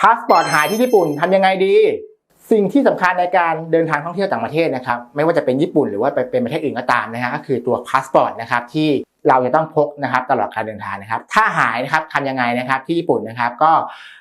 พาสปอร์ตหายที่ญี่ปุ่นทำยังไงดี สิ่งที่สำคัญในการเดินทางท่องเที่ยวต่างประเทศนะครับ ไม่ว่าจะเป็นญี่ปุ่นหรือว่าไปเป็นประเทศอื่นก็ตามนะฮะก็คือตัวพาสปอร์ตนะครับที่เราจะต้องพกนะครับตลอดการเดินทางนะครับ ถ้าหายนะครับทำยังไงนะครับที่ญี่ปุ่นนะครับ ก็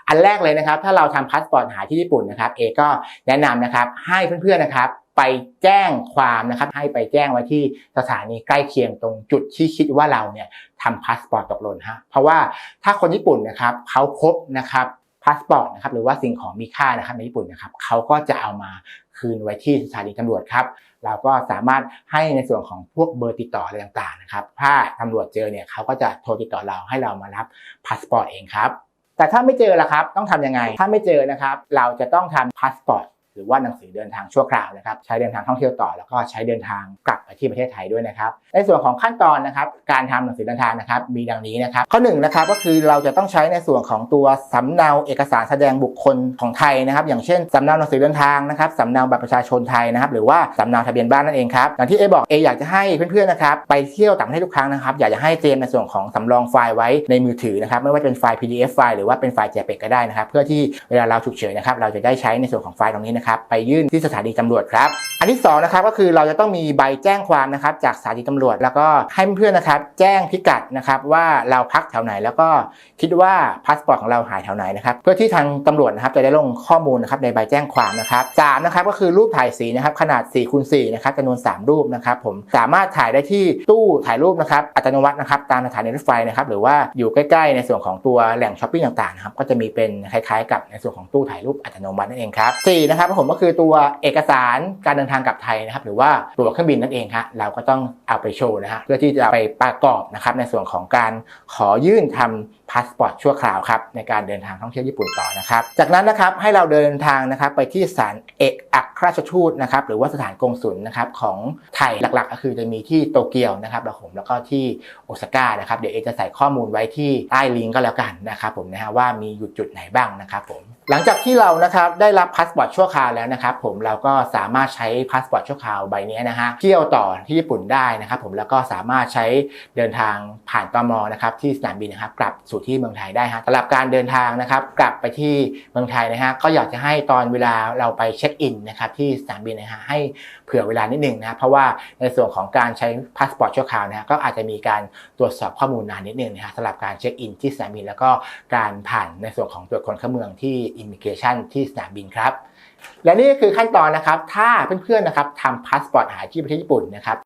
อันแรกเลยนะครับ ถ้าเราทำพาสปอร์ตหายที่ญี่ปุ่นนะครับ เอก็แนะนำนะครับให้เพื่อนๆนะครับไปแจ้งความนะครับ ให้ไปแจ้งไว้ที่สถานีใกล้เคียงตรงจุดที่คิดว่าเราเนี่ยทำพาสปอร์ตตกหล่นฮะเพราะว่าถ้าคนญี่ปุ่นนะครับเขาพบนะครับ พาสปอร์ตนะครับหรือว่าสิ่งของมีค่านะครับในญี่ปุ่นนะครับเขาก็จะเอามาคืนไว้ที่สถานีตำรวจครับเราก็สามารถให้ในส่วนของพวกเบอร์ติดต่ออะไรต่างๆนะครับถ้าตำรวจเจอเนี่ยเขาก็จะโทรติดต่อเราให้เรามารับพาสปอร์ตเองครับแต่ถ้าไม่เจอล่ะครับต้องทำยังไง ถ้าไม่เจอนะครับ เราจะต้องทำพาสปอร์ต รือว่าหนังสือเดินทางชั่วคราวนะครับใช้เดินทางท่องเที่ยวต่อ แล้วก็ใช้เดินทางกลับไปที่ประเทศไทยด้วยนะครับในส่วนของขั้นตอนนะครับการทำหนังสือเดินทางนะครับมีดังนี้นะครับข้อหนึ่งนะครับก็คือเราจะต้องใช้ในส่วนของตัวสำเนาเอกสารแสดงบุคคลของไทยนะครับอย่างเช่นสำเนาหนังสือเดินทางนะครับสำเนาบัตรประชาชนไทยนะครับหรือว่าสำเนาทะเบียนบ้านนั่นเองครับอย่างที่เอบอกเออยากจะให้เพื่อนๆนะครับไปเที่ยวต่างประเทศทุกครั้งนะครับอยากจะให้เตรียมในส่วนของสำรองไฟล์ไว้ในมือถือนะครับไม่ว่าจะเป็นไฟล์ PDF ไฟล์หรือว่าเป็นไฟล์ JPEG ก็ได้นะครับเพื่อที่เวลาเราฉุกเฉินนะครับเราจะได้ใช้ในส่วนของไฟล์ตรงนี้นะครับไปยื่นที่สถานีตำรวจครับ อันที่สองนะครับก็คือเราจะต้องมีใบแจ้งความนะครับจากสถานีตำรวจ แล้วก็ให้เพื่อนนะครับแจ้งพิกัดนะครับว่าเราพักแถวไหน แล้วก็คิดว่าพาสปอร์ตของเราหายแถวไหนนะครับเพื่อที่ทางตำรวจนะครับจะได้ลงข้อมูลนะครับในใบแจ้งความนะครับสามนะครับก็คือรูปถ่ายสีนะครับขนาด4คูณ4นะครับจำนวน 3 รูปนะครับผมสามารถถ่ายได้ที่ตู้ถ่ายรูปนะครับอัตโนมัตินะครับตามสถานีรถไฟนะครับหรือว่าอยู่ใกล้ๆ ในส่วนของตัวแหล่งช้อปปิ้งต่างๆนะครับก็จะมีเป็นคล้ายๆ กับในส่วนของตู้ถ่ายรูปอัตโนมัตินั่นเองครับสนะครับผมก็คือตัวเอกสารการเดินทางกลับไทยนะครับ หรือว่าตั๋วเครื่องบินนั่นเองครับเราก็ต้องเอาไปโชว์นะฮะเพื่อที่จะไปประกอบนะครับในส่วนของการขอยื่นทำพาสปอร์ตชั่วคราวครับในการเดินทางท่องเที่ยวญี่ปุ่นต่อนะครับ จากนั้นนะครับให้เราเดินทางนะครับไปที่สถานเอกอัครราชทูตนะครับหรือว่าสถานกงสุลนะครับของไทยหลักๆ ก็คือจะมีที่โตเกียวนะครับแล้วผมแล้วก็ที่โอซาก้านะครับเดี๋ยวเอจะใส่ข้อมูลไว้ที่ใต้ลิงก์ก็แล้วกันนะครับผมนะฮะว่ามีอยู่จุดไหนบ้างนะครับผม หลังจากที่เรานะครับได้รับพาสปอร์ตชั่วคราวแล้วนะครับผมเราก็สามารถใช้พาสปอร์ตชั่วคราวใบนี้นะฮะเที่ยวต่อที่ญี่ปุ่นได้นะครับผมแล้วก็สามารถใช้เดินทางผ่านตมนะครับที่สนามบินนะครับกลับสู่ที่เมืองไทยได้ฮะสำหรับการเดินทางนะครับกลับไปที่เมืองไทยนะฮะก็อยากจะให้ตอนเวลาเราไปเช็คอินนะครับที่สนามบินนะฮะให้เผื่อเวลานิดหนึ่งนะเพราะว่าในส่วนของการใช้พาสปอร์ตชั่วคราวนะฮะก็อาจจะมีการตรวจสอบข้อมูลนานนิดหนึงนะฮะสำหรับการเช็คอินที่สนามบินแล้วก็การผ่านในส่วนของตรวจคนเข้าเมืองที่อิมิเกชันที่สนามบินครับ และนี่ก็คือขั้นตอนนะครับ ถ้าเพื่อนๆนะครับทำพาสปอร์ตหายที่ประเทศญี่ปุ่นนะครับ